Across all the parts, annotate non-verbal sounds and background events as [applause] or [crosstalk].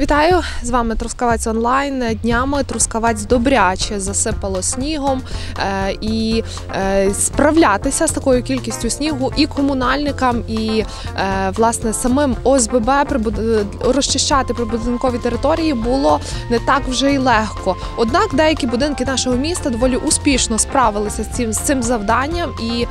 Вітаю з вами Трускавець онлайн. Днями Трускавець добряче засипало снігом е, і е, справлятися з такою кількістю снігу і комунальникам, і е, власне самим ОСББ розчищати прибудинкові території було не так вже й легко. Однак деякі будинки нашого міста доволі успішно справилися з цим з цим завданням, і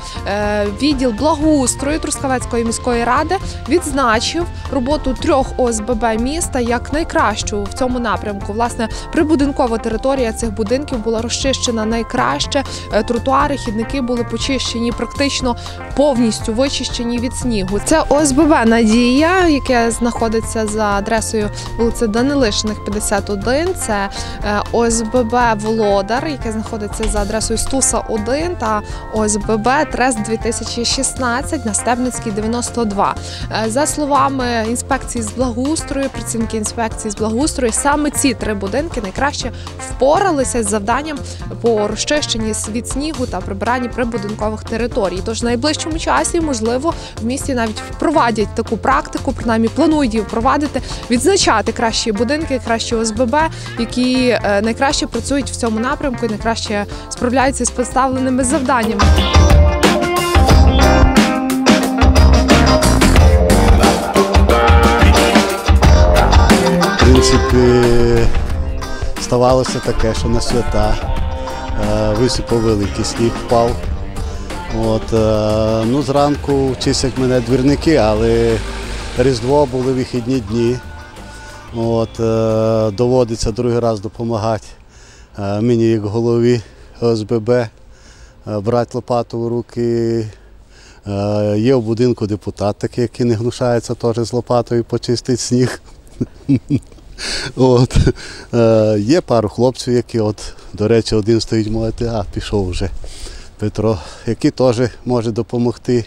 відділ благоустрою Трускавецької міської ради відзначив роботу трьох ОСББ міста як найкращу в цьому напрямку. Власне, прибудинкова територія цих будинків була розчищена найкраще. Е, Тротуари, хідники були почищені, практично повністю вичищені від снігу. Це ОСББ Надія, яке знаходиться за адресою вулиця Данилишиних, 51. Це е, ОСББ Володар, яке знаходиться за адресою Стуса 1 та ОСББ Трест 2016 на Стебницькій 92. Е, За словами інспекції з благоустрою, працівники інспекції з благоустрою, саме ці три будинки найкраще впоралися з завданням по розчищенні від снігу та прибиранні прибудинкових територій. Тож в найближчому часі, можливо, в місті навіть впровадять таку практику, принаймні планують її впровадити, відзначати кращі будинки, кращі ОСББ, які е, найкраще працюють в цьому напрямку і найкраще справляються з поставленими завданнями. Принципі, ставалося таке, що на свята е, висипав великий сніг впав. От, е, ну, зранку чистять мене двірники, але Різдво були вихідні дні. От, е, доводиться другий раз допомагати мені як голові ОСББ, брати лопату в руки. Є в будинку депутат такий, який не гнушається теж з лопатою почистить сніг. [laughs] От. Е, є пару хлопців, які, от, до речі, один стоїть молити, а пішов вже Петро, який теж може допомогти.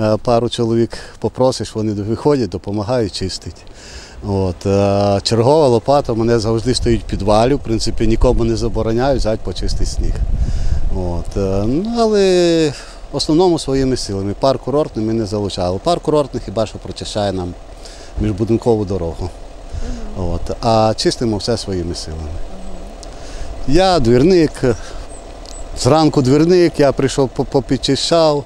Е, пару чоловік попросиш, вони виходять, допомагають чистить. От, е, чергова лопата в мене завжди стоїть в підвалі, в принципі, нікому не забороняють взяти почистити сніг. От, е, ну, але в основному своїми силами. Парк курортний ми не залучали. Парк курортний хіба що прочищає нам міжбудинкову дорогу. От. А чистимо все своїми силами. Я двірник, зранку двірник, я прийшов по- попідчищав,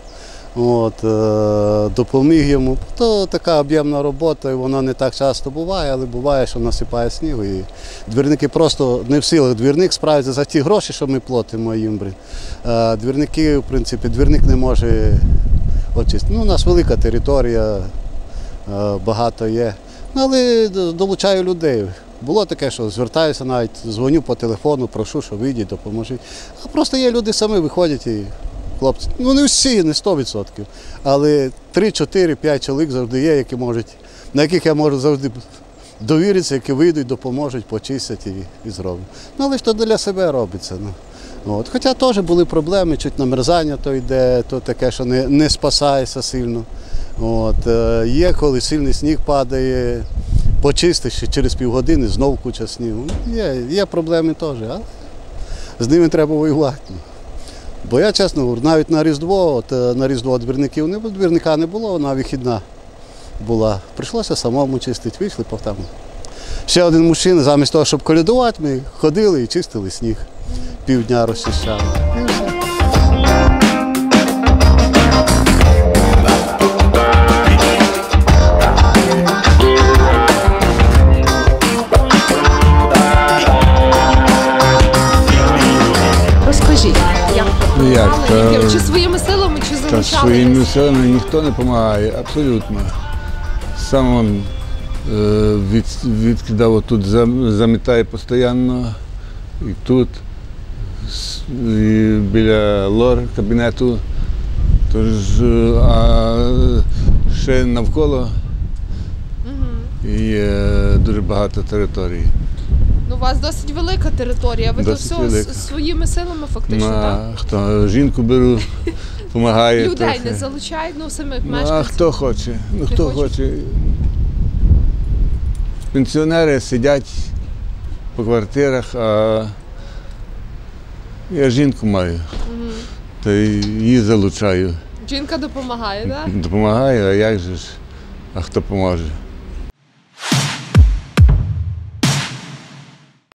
от, е, допоміг йому. То така об'ємна робота, і вона не так часто буває, але буває, що насипає снігу. І двірники просто не в силах. Двірник справиться за ті гроші, що ми платимо їм. Е, Двірники, в принципі, двірник не може очистити. Ну, у нас велика територія, е, багато є. Ну, але долучаю людей. Було таке, що звертаюся навіть, дзвоню по телефону, прошу, що вийдіть, допоможіть. А просто є люди самі виходять і хлопці. Ну не всі, не 100%. Але 3, 4, 5 чоловік завжди є, які можуть, на яких я можу завжди довіритися, які вийдуть, допоможуть, почистять і, і зроблять. Ну але ж то для себе робиться. Ну. От. Хоча теж були проблеми, чуть намерзання то йде, то таке, що не, не спасається сильно. От. е, Є, коли сильний сніг падає, почистиш через півгодини знов куча снігу. Є, є проблеми теж, але з ними треба воювати. Бо я чесно говорю, навіть на Різдво, от, е, на Різдво двірників не було, двірника не було, вона вихідна була. Прийшлося самому чистити, вийшли по там. Ще один мужчина, замість того, щоб колядувати, ми ходили і чистили сніг. Півдня розчищали. Розкажіть, як Ну, як, та- чи своїми силами, чи Та залучали? своїми силами ніхто не допомагає, абсолютно. Сам він е, від, відкидав тут, замітає постійно і тут, с- і біля лор кабінету. Тож, е, а ще навколо і є дуже багато територій. Ну, у вас досить велика територія. Ви то Досить все велика. своїми силами фактично, так? Хто жінку беру, [laughs] допомагає. Людей трохи. не залучають, ну самих Ну, а хто хоче? Ну хто хоче? хоче. Пенсіонери сидять по квартирах, а я жінку маю, Мгм. то її залучаю. Жінка допомагає, так? Допомагаю, а як же ж? А хто поможе?